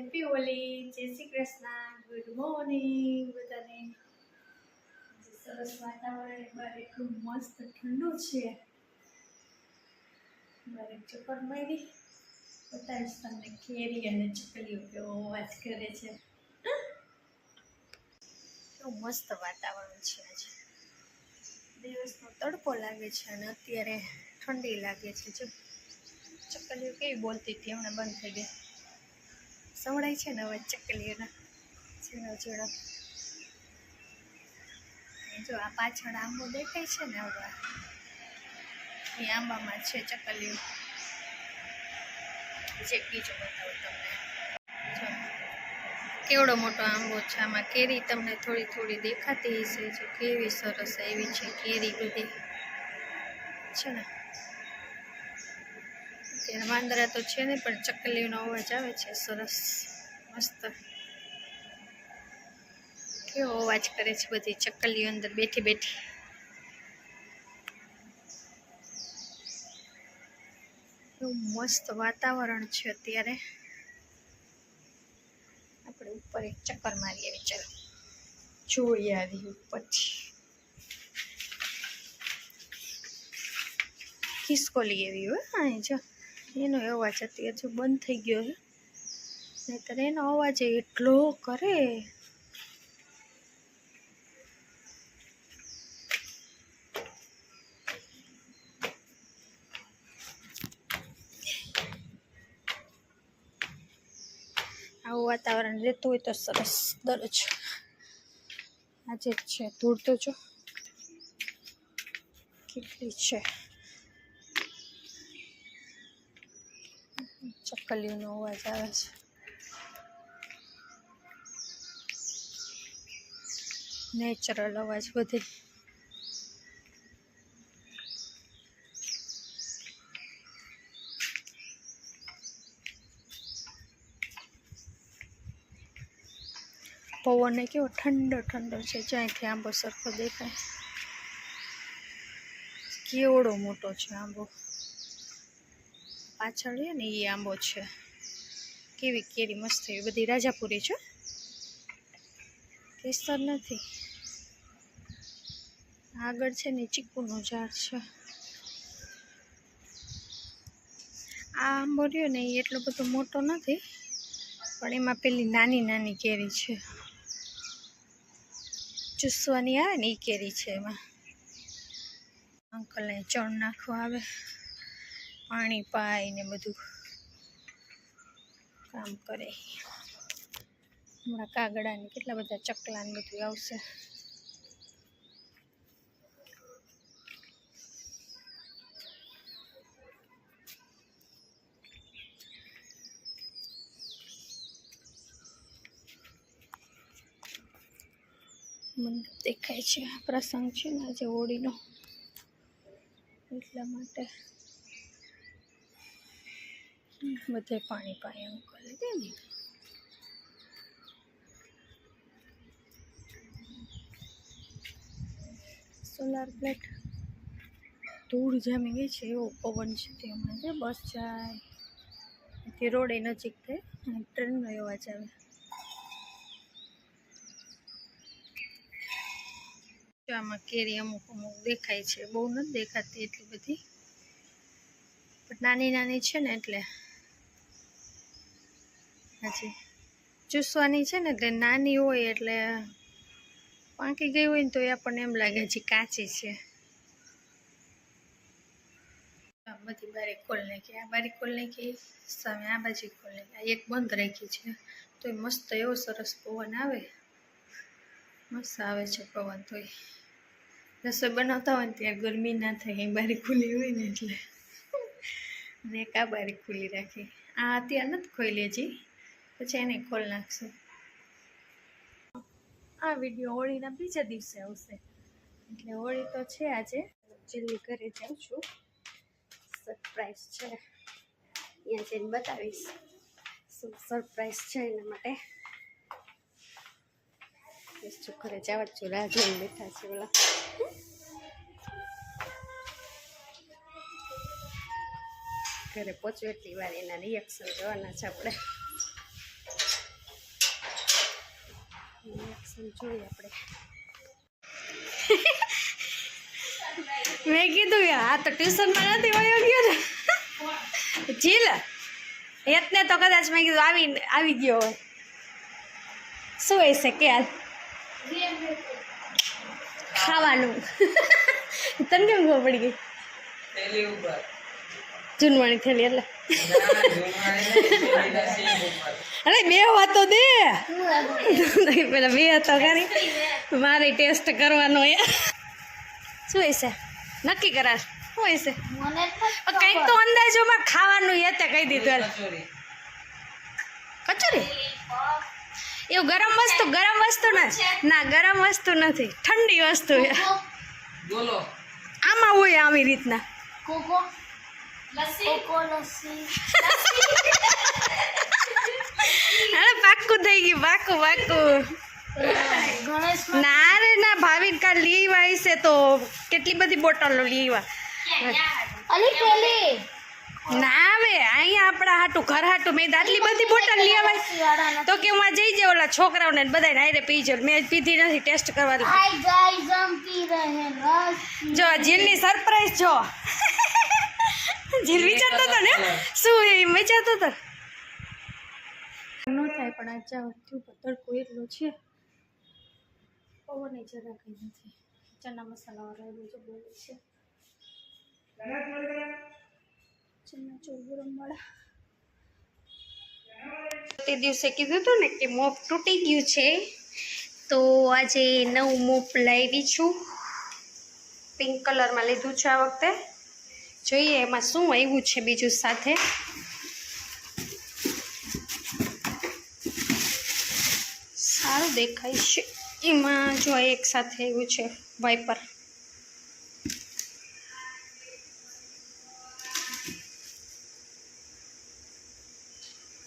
Happy Holi જય Shri Krishna, good morning બધાને. સરસ વાતાવરણ બહાર એટલું મસ્ત ઠંડુ છે. મારે ચક્કર મારી બતાવીશ તમને કેરી અને ચકલીઓ કેવો અવાજ કરે છે. કેવું મસ્ત વાતાવરણ છે આજે. દિવસનો તડકો લાગે છે અને અત્યારે ઠંડી લાગે છે. જો ચકલીઓ કેવી બોલતી હતી, હમણાં બંધ થઈ ગઈ. સંભળાય છે ને હવે ચકલીઓના ઝીણો ઝીણો. જો આ પાછળ આંબો દેખાય છે ને હવે. એ આંબામાં છે ચકલીઓ. જે બીજો બતાવું તમને. કેવડો મોટો આંબો છે આમાં કેરી તમને થોડી થોડી દેખાતી હશે. જો કેવી સરસ એવી છે કેરી બધી. છે ને? વાંદરા તો છે નહીં, પણ ચકલીનો અવાજ આવે છે, સરસ, મસ્ત. કેવો અવાજ કરે છે બધી ચકલીઓ અંદર બેઠી બેઠી. એવું મસ્ત વાતાવરણ છે અત્યારે. આપણે ઉપર એક ચક્કર મારી આવી ચાલો. જોઈ આવી ઉપરથી. ખિસકોલી એવી હોય અહીં જો. એનો અવાજ અત્યારે જો બંધ થઈ ગયો છે. નહીતર એનો અવાજ એટલો કરે. આવું વાતાવરણ રહેતું હોય તો સરસ દરજ આજે છે. ધૂળ તો જો. કેટલી છે. ચકલીઓનો અવાજ આવે છે. નેચરલ અવાજ બધે પવન કેવો ઠંડો ઠંડો છે, જ્યાંથી આંબો સરખો દેખાય. કેવડો મોટો છે આંબો. પાછળ છે ને એ આંબો છે. કેવી કેરી મસ્ત એવી. બધી રાજાપુરી છે કેસર નથી. આગળ છે ને ચીકુનું ઝાડ છે. આ આંબો રહ્યો ને એ એટલો બધો મોટો નથી, પણ એમાં પેલી નાની નાની કેરી છે. ચૂસવાની આવે ને એ કેરી છે એમાં. અંકલને ચણ નાખવા આવે. પાણી પાય ને બધું કામ કરે. હમણાં કાગડા ને કેટલા બધા ચકલા ને બધું આવશે. મંડપ દેખાય છે પ્રસંગ છે ને આજે હોળીનો. એટલા માટે બધે પાણી પાય એમ કરે છે ને. સોલાર પ્લેટ ધૂળ જામી ગઈ છે, એવો પવન છે તે હમણાં છે, બસ જાય. તે રોડે નજીક થાય અને ટ્રેનનો અવાજ આવે. આમાં કેરી અમુક અમુક દેખાય છે, બહુ નથી દેખાતી એટલી બધી. પણ નાની નાની છે ને એટલે હજી. ચૂસવાની છે ને એટલે નાની હોય એટલે પાકી ગઈ હોય ને તો એ આપણને એમ લાગે હજી કાચી છે. બધી બારી ખોલ નાખી. આ બારી ખોલ નાખી, સામે આ બાજુ ખોલ નાખી. આ એક બંધ રાખી છે. તો એ મસ્ત એવો સરસ પવન આવે. મસ્ત આવે છે પવન તો રસોઈ બનાવતા હોય ને ત્યાં ગરમી ના થાય એ બારી ખુલ્લી હોય ને એટલે. અને એક આ બારી ખુલ્લી રાખી. આ અત્યારે નથી ખોલી હજી. પછી એને ખોલ નાખશું. આ વીડિયો હોળીના બીજા દિવસે આવશે. એટલે હોળી તો છે આજે. જલ્દી ઘરે જાઉં છું. સરપ્રાઈઝ છે. અહીંયા જઈને બતાવીશ. શું સરપ્રાઈઝ છે એના માટે. ઘરે જવા જ છું, રાહ જોઈને બેઠા છે ઓલા. ઘરે પહોંચ્યો એટલી વાર એના રિએક્શન જોવાના છે આપણે. એમ જોઈએ આપણે? મેં કીધું કે આ તો ટ્યુશનમાં નથી વયો ગયો ને. જીલ એતને તો કદાચ મેં કીધું આવી આવી ગયો હોય. શું હશે કે હાલ ખાવાનું. તને કેમ ખબર પડી ગઈ? જૂનવાણી થયેલી એટલે. અરે બે વાતો દે. પેલા બે હતો કરી મારે ટેસ્ટ કરવાનો એ શું હશે? નક્કી કરાશ શું હશે? કંઈક તો અંદાજોમાં ખાવાનું એ તે કહી દીધું. કચોરી. કચોરી? એવું ગરમ વસ્તુ ગરમ વસ્તુ નથી ના ગરમ વસ્તુ નથી. ઠંડી વસ્તુ છે આમાં હોય આવી રીતના. કોકો લસ્સી. અરે પાક્કું થઈ ગયું પાક્કું પાક્કું. ના રે ના ભાવિન કાલ લીવા છે તો કેટલી બધી બોટલો લીવા. અલી પેલી. ના આવે અહીંયા આપણા હાટું ઘર હાટું મેં આટલી બધી બોટલ લઈ તો કે હું જઈ જાય ઓલા છોકરાઓને બધા નાયરે પી જાઉં. મેં પીધી નથી ટેસ્ટ કરવાની જો જીલની સરપ્રાઈઝ જો. જીલ વિચારતો હતો ને શું એ વિચારતો હતો? ન થાય પણ આ ચા થયું તડકો એટલો છે. પવન જરા કંઈ નથી. ચના મસાલા વાળો જો બોલે છે. ચના ચોગરમ વાળા. તે દિવસે કીધું હતું ને કે મોપ તૂટી ગયું છે તો આજે નવું મોપ લાવી છું. પિંક કલરમાં લીધું છે આ વખતે. જોઈએ, એમાં શું આવ્યું છે બીજું સાથે? સારું દેખાય છે. એમાં જો એક સાથે આવ્યું છે, વાઇપર.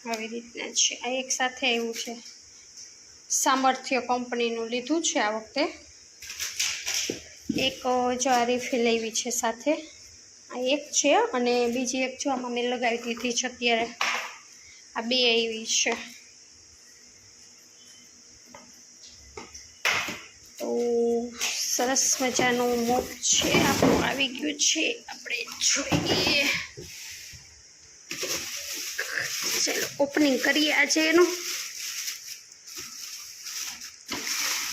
આવી રીતના છે. આ એક સાથે આવ્યું છે. સામર્થ્ય કંપનીનું લીધું છે આ વખતે. એક જો આ રિફિલ આવી છે સાથે. આ એક છે અને બીજી એક જો આમાં મેં લગાવી દીધી છે અત્યારે. આ બે આવી છે. તો સરસ મજાનું મોપ છે. આપણું આવી ગયું છે. આપણે જોઈએ. ચાલો ઓપનિંગ કરીએ આજે એનું.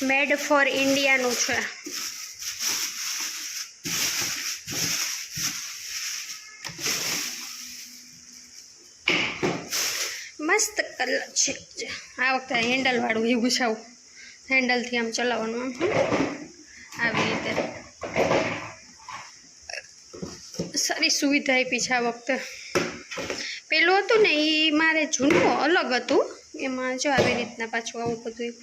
મેડ ફોર ઇન્ડિયાનું છે. કલર છે આ વખતે હેન્ડલવાળું એ છે હેન્ડલથી આમ ચલાવવાનું આમ. આવી રીતે. સારી સુવિધા આપી છે આ વખતે. પેલું હતું ને એ મારે જૂનું અલગ હતું. એમાં જો આવી રીતના પાછું આવું બધું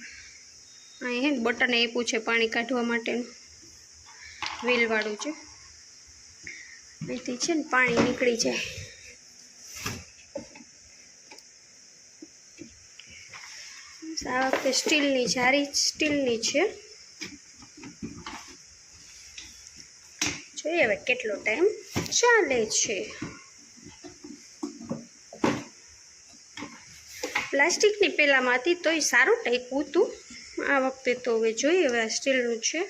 અહીં હે બટન આપ્યું છે પાણી કાઢવા માટેનું. વ્હીલવાળું છે. અહીંથી છે ને પાણી નીકળી જાય. આ વખતે સ્ટીલની જારી, સ્ટીલની છે. જોઈએ હવે કેટલો ટાઈમ ચાલે છે. પ્લાસ્ટિકની પહેલામાં હતી તોય સારું ટાઈપું હતું. આ વખતે તો હવે જોઈએ હવે આ સ્ટીલનું છે.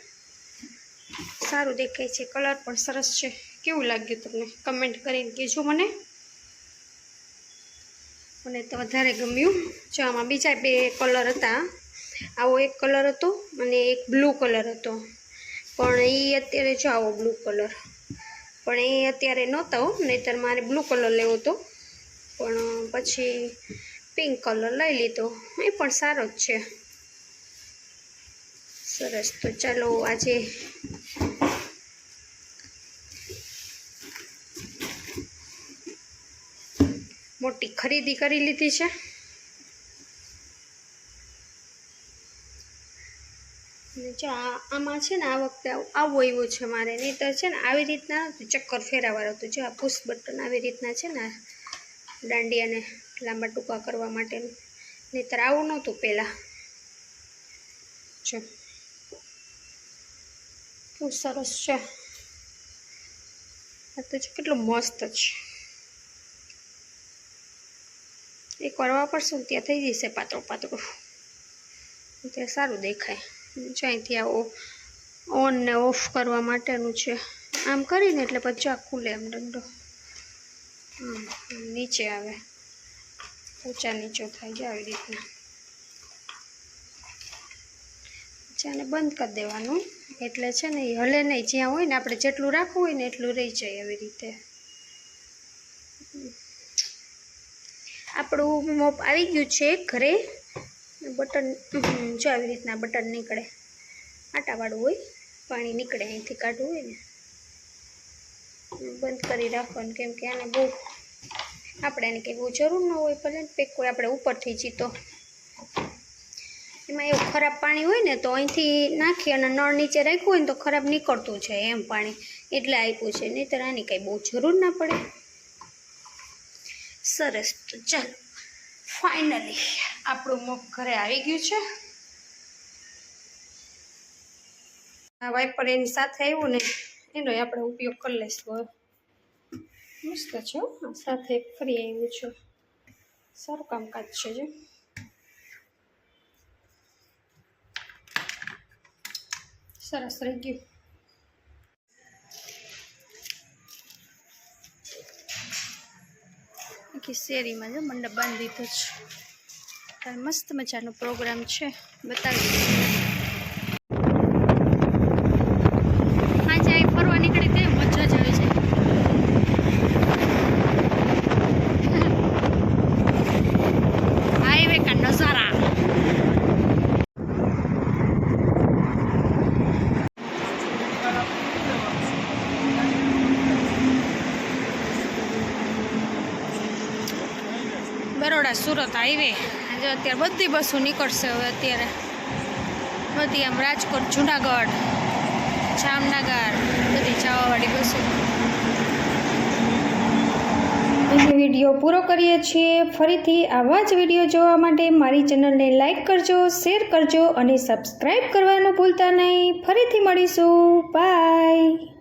સારું દેખાય છે, કલર પણ સરસ છે. કેવું લાગ્યું તમને? કમેન્ટ કરીને કહેજો મને. મને તો વધારે ગમ્યું. જો, આમાં બીજા બે કલર હતા. આવો એક કલર હતો અને એક બ્લુ કલર હતો. પણ એ અત્યારે જો આવો બ્લુ કલર પણ એ અત્યારે નહોતો નહીંતર મારે બ્લુ કલર લેવો હતો. પણ પછી પિંક કલર લઈ લીધો. એ પણ સારો જ છે. સરસ. તો ચાલો આજે મોટી ખરીદી કરી લીધી છે. જો આમાં છે ને આ વખતે આવ- આવ્યું છે મારે. નહીંતર છે ને આવી રીતના ચક્કર ફેરાવાળું હતું. જો આ પુશ બટન આવી રીતના છે ને દાંડિયાને લાંબા ટૂંકા કરવા માટેનું નહીતર આવું નહોતું પહેલાં. જો. બહુ સરસ છે. આ તો કેટલું મસ્ત છે. એકવાર પડશે ને ત્યાં થઈ જશે પાતળું પાતળું. ત્યાં સારું દેખાય. જો અહીંથી આ ઓન ને ઓફ કરવા માટેનું છે. આમ કરીને એટલે પછી આ ખુલે એમ દંડો નીચે આવે. ઊંચા નીચો થાય છે આવી રીતના. પછી બંધ કરી દેવાનું. એટલે છે ને એ હલે નહીં. જ્યાં હોય ને આપણે જેટલું રાખવું હોય ને એટલું રહી જાય એવી રીતે. આપણું મોપ આવી ગયું છે ઘરે. બટન જો આવી રીતના બટન નીકળે. આટાવાળું હોય, પાણી નીકળે અહીંથી કાઢવું હોય ને. બંધ કરી રાખવાનું, કેમ કે આને બહુ, આપણે એને કંઈ બહુ જરૂર ન હોય, ભલે પેક કોઈ આપણે ઉપરથી જીતો એમાં એવું ખરાબ પાણી હોય ને, તો અહીંથી નાખી અને નળ નીચે રાખ્યું હોય ને, તો ખરાબ નીકળતું છે એમ પાણી. એટલે આપ્યું છે, નહીંતર આની કંઈ બહુ જરૂર ના પડે. સરસ તો ચાલો ફાઇનલી આપણું મોક ઘરે આવી ગયું છે. આ વાઇપર એની સાથે આવ્યું ને, એનો આપણે ઉપયોગ કરી લઈશું મસ્ત છે સાથે ફરી આવ્યું છું. સારું કામકાજ છે જો. સરસ રહી ગયું. આખી શેરીમાં જો મંડપ બાંધી દીધો છે. મસ્ત મજાનો પ્રોગ્રામ છે. બતાવી દઉં આજે અહીં ફરવા નીકળી તે મજા જ આવી જાય હાઈવે કા નજારા બરોડા સુરત હાઈવે આજે અત્યારે બધી બસો નીકળશે હવે અત્યારે. બધી આમ રાજકોટ, જુનાગઢ, જામનગર, બધી જવાવાળી બસો. અહીં વીડિયો પૂરો કરીએ છીએ. ફરીથી આવા જ વીડિયો જોવા માટે મારી ચેનલને લાઇક કરજો, શેર કરજો અને સબસ્ક્રાઈબ કરવાનું ભૂલતા નહીં. ફરીથી મળીશું. બાય.